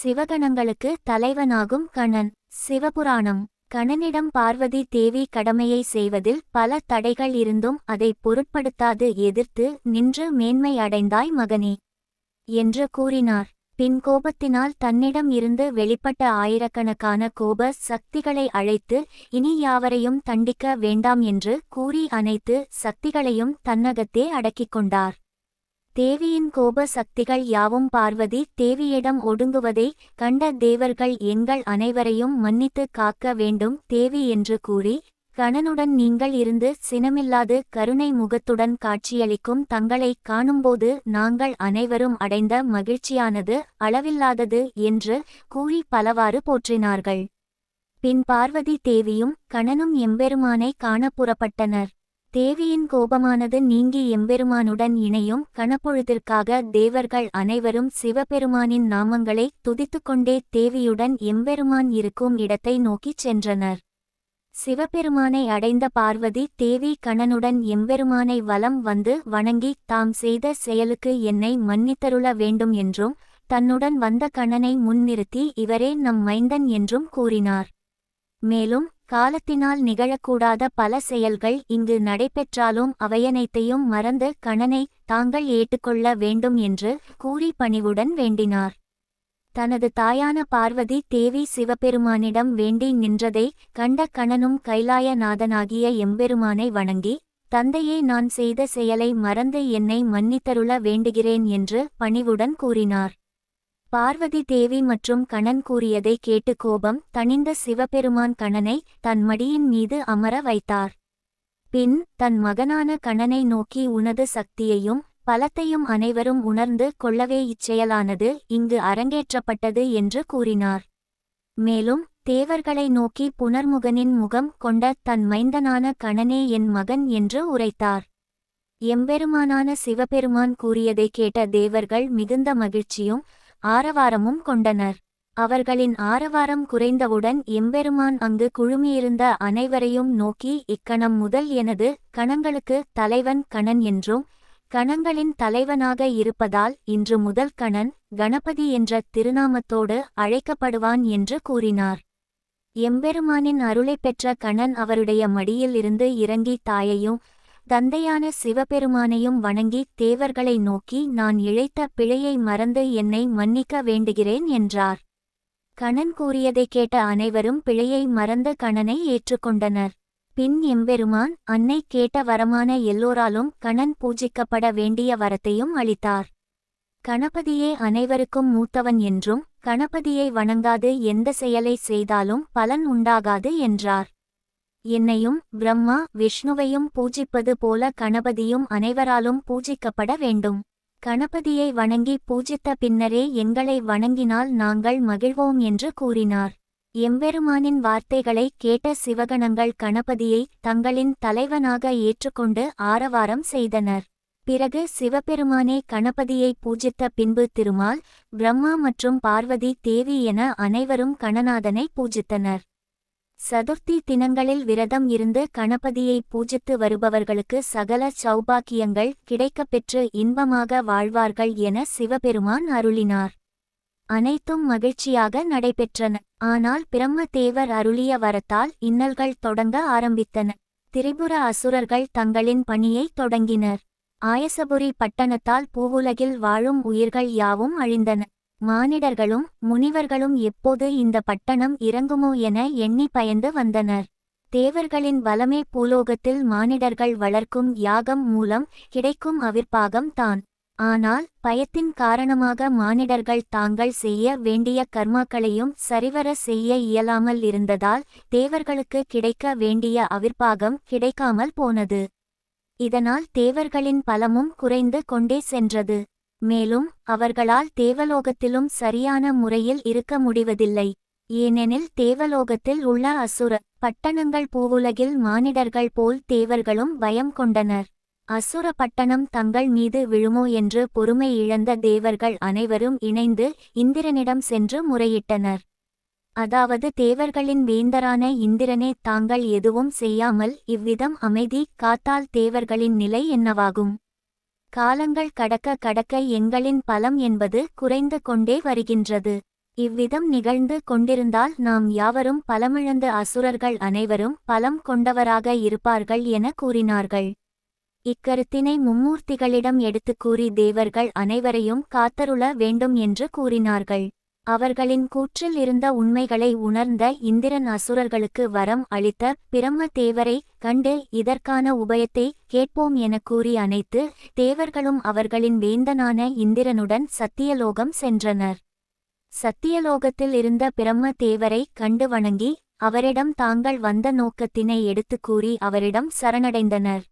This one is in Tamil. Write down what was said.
சிவகணங்களுக்கு தலைவனாகும் கணன் சிவபுராணம். கணனிடம் பார்வதி தேவி கடமையை செய்வதில் பல தடைகள் இருந்தும் அதை பொருட்படுத்தாது எதிர்த்து நின்று மேன்மை அடைந்தாய் மகனே என்று கூறினார். பின் கோபத்தினால் தன்னிடம் இருந்து வெளிப்பட்ட ஆயிரக்கணக்கான கோப சக்திகளை அழைத்து இனி யாவரையும் தண்டிக்க வேண்டாம் என்று கூறி அனைத்து சக்திகளையும் தன்னகத்தே அடக்கிக் கொண்டார். தேவியின் கோப சக்திகள் யாவும் பார்வதி தேவியிடம் ஒடுங்குவதை கண்ட தேவர்கள் எங்கள் அனைவரையும் மன்னித்து காக்க வேண்டும் தேவி என்று கூறி கணனுடன் நீங்கள் இருந்து சினமில்லாது கருணை முகத்துடன் காட்சியளிக்கும் தங்களை காணும்போது நாங்கள் அனைவரும் அடைந்த மகிழ்ச்சியானது அளவில்லாதது என்று கூறி பலவாறு போற்றினார்கள். பின் பார்வதி தேவியும் கணனும் எம்பெருமானை காண புறப்பட்டனர். தேவியின் கோபமானது நீங்கி எம்பெருமானுடன் இணையும் கணப்பொழுதிற்காக தேவர்கள் அனைவரும் சிவபெருமானின் நாமங்களை துதித்துக்கொண்டே தேவியுடன் எம்பெருமான் இருக்கும் இடத்தை நோக்கிச் சென்றனர். சிவபெருமானை அடைந்த பார்வதி தேவி கணனுடன் எம்பெருமானை வலம் வந்து வணங்கி தாம் செய்த செயலுக்கு என்னை மன்னித்தருள வேண்டும் என்றும் தன்னுடன் வந்த கணனை முன்னிறுத்தி இவரே நம் மைந்தன் என்றும் கூறினார். மேலும் காலத்தினால் நிகழக்கூடாத பல செயல்கள் இங்கு நடைபெற்றாலும் அவையனைத்தையும் மறந்து கணனை தாங்கள் ஏற்றுக்கொள்ள வேண்டும் என்று கூறி பணிவுடன் வேண்டினார். தனது தாயான பார்வதி தேவி சிவபெருமானிடம் வேண்டி நின்றதை கண்ட கணனும் கைலாயநாதனாகிய எம்பெருமானை வணங்கி தந்தையே நான் செய்த செயலை மறந்து என்னை மன்னித்தருள வேண்டுகிறேன் என்று பணிவுடன் கூறினார். பார்வதி தேவி மற்றும் கணன் கூறியதை கேட்டு கோபம் தணிந்த சிவபெருமான் கணனை தன் மடியின் மீது அமர வைத்தார். பின் தன் மகனான கணனை நோக்கி உனது சக்தியையும் பலத்தையும் அனைவரும் உணர்ந்து கொள்ளவே இச்செயலானது இங்கு அரங்கேற்றப்பட்டது என்று கூறினார். மேலும் தேவர்களை நோக்கி புனர்முகனின் முகம் கொண்ட தன் மைந்தனான கணனே என் மகன் என்று உரைத்தார். எம்பெருமானான சிவபெருமான் கூறியதை கேட்ட தேவர்கள் மிகுந்த மகிழ்ச்சியும் ஆரவாரமும் கொண்டனர். அவர்களின் ஆரவாரம் குறைந்தவுடன் எம்பெருமான் அங்கு குழுமியிருந்த அனைவரையும் நோக்கி இக்கணம் முதல் எனது கணங்களுக்கு தலைவன் கணன் என்றும் கணங்களின் தலைவனாக இருப்பதால் இன்று முதல் கணன் கணபதி என்ற திருநாமத்தோடு அழைக்கப்படுவான் என்று கூறினார். எம்பெருமானின் அருளைப் பெற்ற கணன் அவருடைய மடியில் இருந்து இறங்கி தாயையும் தந்தையான சிவபெருமானையும் வணங்கி தேவர்களை நோக்கி நான் இழைத்த பிழையை மறந்து என்னை மன்னிக்க வேண்டுகிறேன் என்றார். கணன் கூறியதைக் கேட்ட அனைவரும் பிழையை மறந்து கணனை ஏற்றுக்கொண்டனர். பின் எம்பெருமான் அன்னை கேட்ட வரமான எல்லோராலும் கணன் பூஜிக்கப்பட வேண்டிய வரத்தையும் அளித்தார். கணபதியே அனைவருக்கும் மூத்தவன் என்றும் கணபதியை வணங்காது எந்த செயலை செய்தாலும் பலன் உண்டாகாது என்றார். என்னையும் பிரம்மா விஷ்ணுவையும் பூஜிப்பது போல கணபதியும் அனைவராலும் பூஜிக்கப்பட வேண்டும். கணபதியை வணங்கி பூஜித்த பின்னரே எங்களை வணங்கினால் நாங்கள் மகிழ்வோம் என்று கூறினார். எம்பெருமானின் வார்த்தைகளை கேட்ட சிவகணங்கள் கணபதியை தங்களின் தலைவனாக ஏற்றுக்கொண்டு ஆரவாரம் செய்தனர். பிறகு சிவபெருமானே கணபதியை பூஜித்த பின்பு திருமால் பிரம்மா மற்றும் பார்வதி தேவி என அனைவரும் கணநாதனை பூஜித்தனர். சதுர்த்தி தினங்களில் விரதம் இருந்து கணபதியை பூஜித்து வருபவர்களுக்கு சகல சௌபாக்கியங்கள் கிடைக்கப்பெற்று இன்பமாக வாழ்வார்கள் என சிவபெருமான் அருளினார். அனைத்தும் மகிழ்ச்சியாக நடைபெற்றன. ஆனால் பிரம்மதேவர் அருளிய வரத்தால் இன்னல்கள் தொடங்க ஆரம்பித்தன. திரிபுர அசுரர்கள் தங்களின் பணியை தொடங்கினர். ஆயசபுரி பட்டணத்தால் பூவுலகில் வாழும் உயிர்கள் யாவும் அழிந்தன. மானிடர்களும் முனிவர்களும் எப்போது இந்த பட்டணம் இறங்குமோ என எண்ணி பயந்து வந்தனர். தேவர்களின் வலமே பூலோகத்தில் மானிடர்கள் வளர்க்கும் யாகம் மூலம் கிடைக்கும் அவிர்ப்பாகம் தான். ஆனால் பயத்தின் காரணமாக மானிடர்கள் தாங்கள் செய்ய வேண்டிய கர்மாக்களையும் சரிவர செய்ய இயலாமல் இருந்ததால் தேவர்களுக்கு கிடைக்க வேண்டிய அவிர்ப்பாகம் கிடைக்காமல் போனது. இதனால் தேவர்களின் பலமும் குறைந்து கொண்டே சென்றது. மேலும் அவர்களால் தேவலோகத்திலும் சரியான முறையில் இருக்க முடிவதில்லை. ஏனெனில் தேவலோகத்தில் உள்ள அசுர பட்டணங்கள் பூவுலகில் மானிடர்கள் போல் தேவர்களும் பயம் கொண்டனர். அசுர பட்டணம் தங்கள் மீது விழுமோ என்று பொறுமை இழந்த தேவர்கள் அனைவரும் இணைந்து இந்திரனிடம் சென்று முறையிட்டனர். அதாவது தேவர்களின் வேந்தரான இந்திரனே தாங்கள் எதுவும் செய்யாமல் இவ்விதம் அமைதி காத்தால் தேவர்களின் நிலை என்னவாகும்? காலங்கள் கடக்க கடக்க எங்களின் பலம் என்பது குறைந்து கொண்டே வருகின்றது. இவ்விதம் நிகழ்ந்து கொண்டிருந்தால் நாம் யாவரும் பலமிழந்த அசுரர்கள் அனைவரும் பலம் கொண்டவராக இருப்பார்கள் என கூறினார்கள். இக்கருத்தினை மும்மூர்த்திகளிடம் எடுத்துக் கூறி தேவர்கள் அனைவரையும் காத்தருள வேண்டும் என்று கூறினார்கள். அவர்களின் கூற்றில் இருந்த உண்மைகளை உணர்ந்த இந்திரன் அசுரர்களுக்கு வரம் அளித்த பிரம்ம தேவரை கண்டு இதற்கான உபயத்தை கேட்போம் எனக் கூறி அனைத்து தேவர்களும் அவர்களின் வேந்தனான இந்திரனுடன் சத்தியலோகம் சென்றனர். சத்தியலோகத்தில் இருந்த பிரம்ம தேவரை கண்டு வணங்கி அவரிடம் தாங்கள் வந்த நோக்கத்தினை எடுத்துக் கூறி அவரிடம் சரணடைந்தனர்.